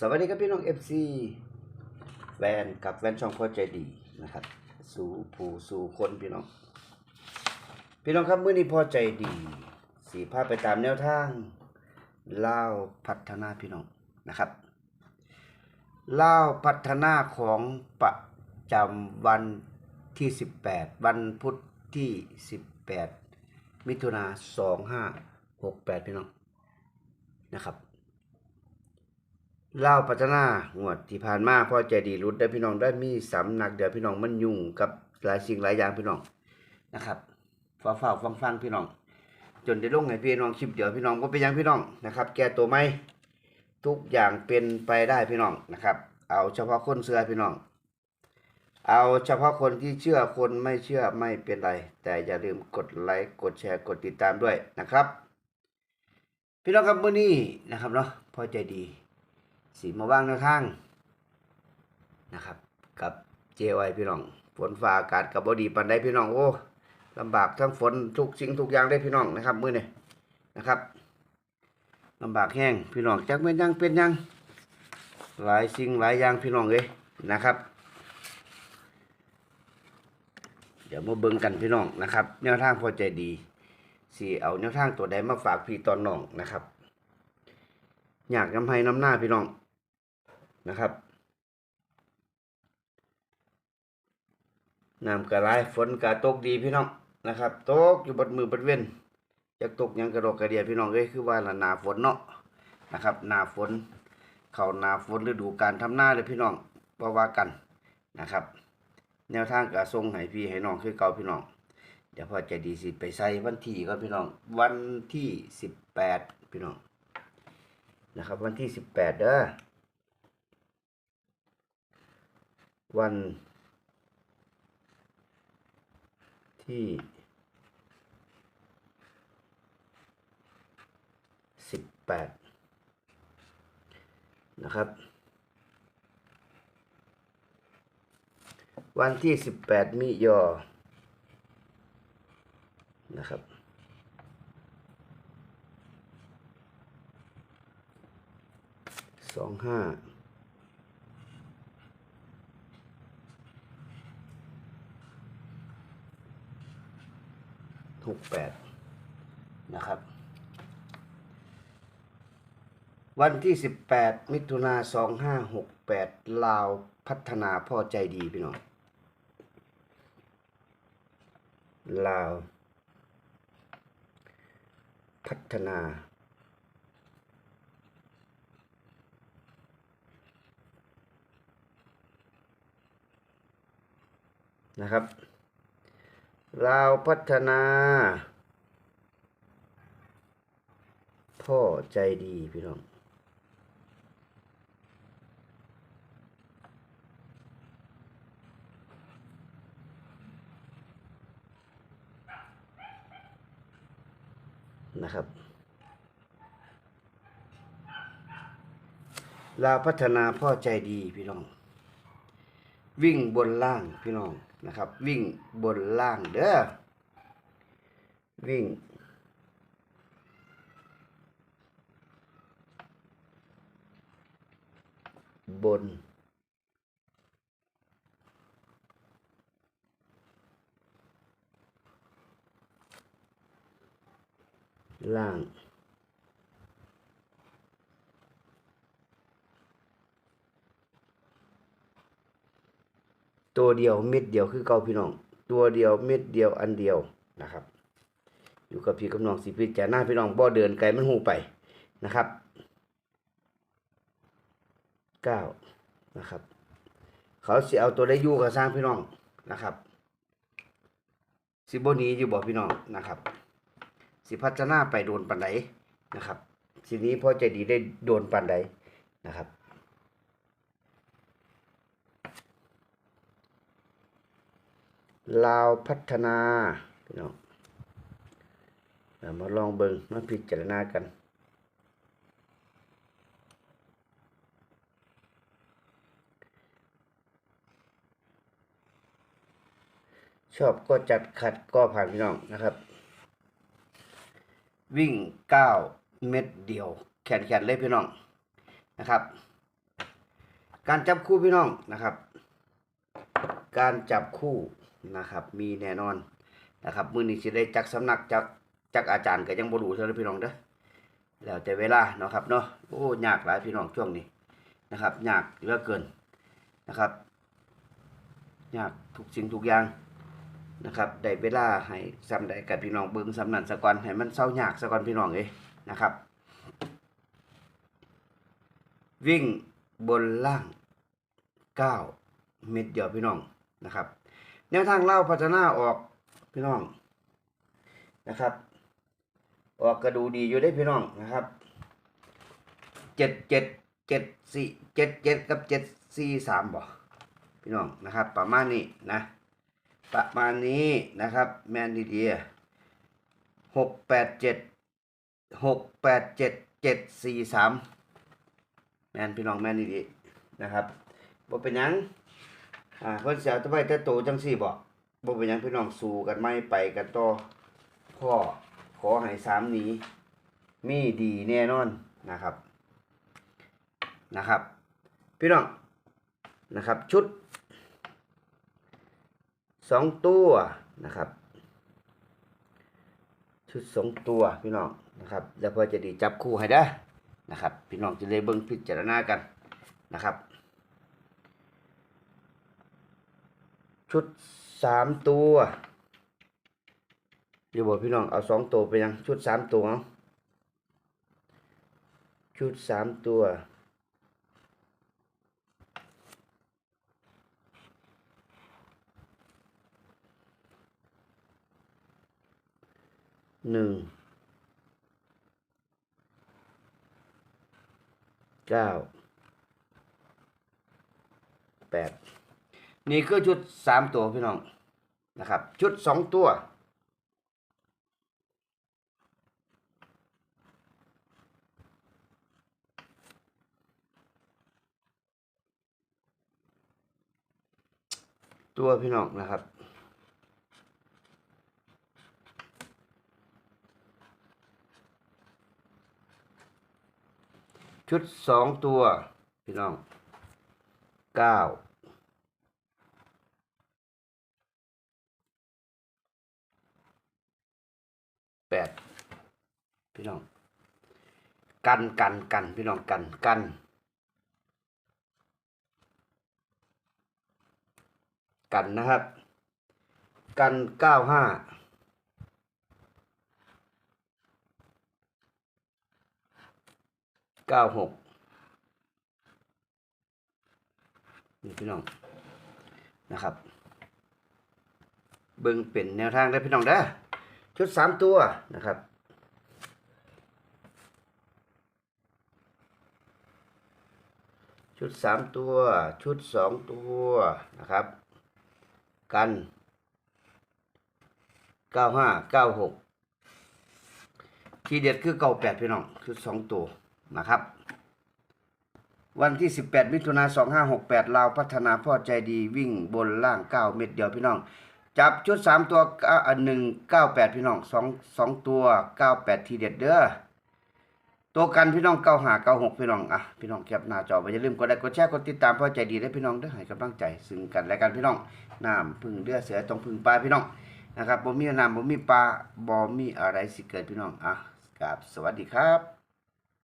สวัสดีครับพี่น้อง FC แวนกับแวนช่องพ่อใจดีนะครับ สู่ผู้สู่คนพี่น้อง พี่น้องครับมื้อนี้พ่อใจดี สีพาพไปตามแนวทางเล่าพัฒนาพี่น้องนะครับเล่าพัฒนาของประจำวันที่ 18 วันพุธที่ 18 มิถุนา2568 พี่น้องนะครับ เล่าวพัฒนางวดที่ผ่านมาพ่อใจดีรุดได้พี่น้องได้มีสำนักเดี๋ยวพี่น้องมันยุ่งกับหลายสิ่งหลายอย่างพี่น้องนะครับฟ้าฟ้าฟังฟังพี่น้อง จนได้ลงให้พี่น้องคลิปเดี๋ยวพี่น้องก็เป็นยังพี่น้องนะครับ แก้ตัวไหมทุกอย่างเป็นไปได้พี่น้องนะครับ เอาเฉพาะคนเชื่อพี่น้อง เอาเฉพาะคนที่เชื่อคนไม่เชื่อไม่เป็นไร แต่อย่าลืมกดไลค์กดแชร์กดติดตามด้วยนะครับ พี่น้องครับมื้อนี้นะครับเนาะพอใจดี สีมาว่างแนวทางนะครับ กับเจไวพี่น้อง ฝนฟ้าอากาศกับบดีปันได้พี่น้องโอ้ลำบากทั้งฝนทุกสิ่งทุกอย่างได้พี่น้องนะครับมื้อนี้นะครับลำบากแห้งพี่น้องจักเป็นยังเป็นยังหลายสิ่งหลายอย่างพี่น้องเลยนะครับ เดี๋ยวมาเบิ่งกันพี่น้องนะครับแนวทางพอใจดีสีเอาแนวทางตัวใดมาฝากพี่ตอนน้องนะครับ อยากน้ำให้น้ำหน้าพี่น้อง นะครับน้ำกระไรฝนกระตกดีพี่น้องนะครับตกอยู่บนมือบนเว้นจะตกยังกระดกกระเดียพี่น้องเอ้ยคือว่าละหนาฝนเนาะนะครับหนาฝน เข้าหนาฝนฤดูการทำหน้าเลยพี่น้องเพราว่ากันนะครับ แนวทางกระทรงให้พี่ให้น้องคือเก่าพี่น้องเดี๋ยวพอใจะดีสิไปใส่วันที่ก็พี่น้อง วันที่สิบแปดพี่น้องนะครับ วันที่สิบแปดเด้อ วันที่สิบแปดนะครับ วันที่สิบแปดมิยอนะครับสองห้า หกแปดนะครับ วันที่สิบแปดมิถุนาสองห้าหกแปดลาวพัฒนาพ่อใจดีพี่น้องลาว พัฒนานะครับ ลาวพัฒนา พ่อใจดีพี่น้องนะครับลาวพัฒนาพ่อใจดีพี่น้อง วิ่งบนล่างพี่น้อง นะครับ วิ่งบนล่างเด้อวิ่ง บน ล่าง ตัวเดียวเม็ดเดียวคือเก่าพี่น้อง ตัวเดียวเม็ดเดียวอันเดียวนะครับ อยู่กับพี่กับน้องสิพิจารณาพี่น้องบ่เดินไกลมันหูไปนะครับเก้านะครับ เขาสิเอาตัวได้ยู่กับสร้างพี่น้องนะครับสิบนี้อยู่บ่พี่น้องนะครับ สิพัฒนาไปโดนปันไดนะครับสินี้พอใจดีได้โดนปันไดนะครับ ลาวพัฒนาพี่น้องมาลองเบิงมาพิจารณากันชอบก็จัดขัดก็ผ่านพี่น้องนะครับ วิ่งเก้าเม็ดเดียว แขนแขนเลยพี่น้องนะครับ การจับคู่พี่น้องนะครับ การจับคู่ นะครับ มีแน่นอนนะครับมือนี้สิได้จักสำนักจักจักอาจารย์ก็ยังบ่รู้เท่านั้นพี่น้องเด้อแล้วแต่เวลาเนาะครับเนาะโอ้ยากหลายพี่น้องช่วงนี้นะครับยากเหลือเกินนะครับยากทุกสิ่งทุกอย่างนะครับได้เวลาให้ซ้ำได้กับพี่น้องเบิ่งซ้ำนั่นซะก่อนให้มันเศร้ายากซะก่อนพี่น้องเอ้ยนะครับ วิ่งบนล่าง 9 เม็ดเดียวพี่น้องนะครับ แนวทางเล่าพัฒนาออกพี่น้องนะครับ ออกกระดูดีอยู่ได้พี่น้องนะครับเจ็ดเจ็ดเจ็ดสี่เจ็ดเจ็ดกับเจ็ดสี่สามบ่พี่น้องนะครับ ประมาณนี้นะประมาณนี้นะครับ แมนดีๆหกแปดเจ็ดหกแปดเจ็ดเจ็ดสี่สามแมนพี่น้องแมนดีๆนะครับบ่เป็นยัง อ่าเพิ่นสิเอาแตะไว้แต่โตจังซี่บ่บ่เป็นหยังพี่น้องสู้กันไม่ไปกันต่อพ่อขอให้สามนี้มีดีแน่นอนนะครับนะครับ พี่น้องนะครับชุดสองตัวนะครับชุดสองตัวพี่น้องนะครับแล้วพอจะดีจับคู่ให้ได้นะครับ พี่น้องจะเลยเบิ่งพิจารณากันนะครับ ชุดสามตัวเดี๋ยวบอกพี่น้องเอาสองตัวไปยังชุดสามตัวเอาชุดสามตัวหนึ่งเก้าแปด นี่คือชุดสามตัวพี่น้องนะครับ ชุดสองตัว ตัวพี่น้องนะครับชุดสองตัว พี่น้องเก้า แปด พี่น้อง กันกันกันพี่น้องกันกันกันนะครับ กันเก้าห้าเก้าหกนี่พี่น้องนะครับ เบิ่งเป็นแนวทางได้พี่น้องเด้ชุดสามตัวนะครับ ชุดสามตัว ชุดสองตัวนะครับ กันเก้าห้าเก้าหกทีเด็ดคือเก้าแปดพี่น้อง ชุดสองตัวนะครับ วันที่18มิถุนา2568ลาวพัฒนาพ่อใจดีวิ่งบนล่าง9เม็ดเดียวพี่น้องจับชุด3ตัวอ่า1 9 8พี่น้อง2 2ตัว98ทีเด็ดเด้อ ตัวกันพี่น้องเกาห่าเกาหกพี่น้องอะพี่น้องแคปหน้าจอไปอย่าลืมกดไลค์กดแชร์กดติดตามพ่อใจดีได้พี่น้องได้อให้กำลังใจซึ่งกันและกันพี่น้องน้ำพึ่งเลือเสือต้องพึ่งปลาพี่น้องนะครับบ่มีน้ำบ่มีปลาบ่มีอะไรสิเกิดพี่น้องอะกับสวัสดีครับ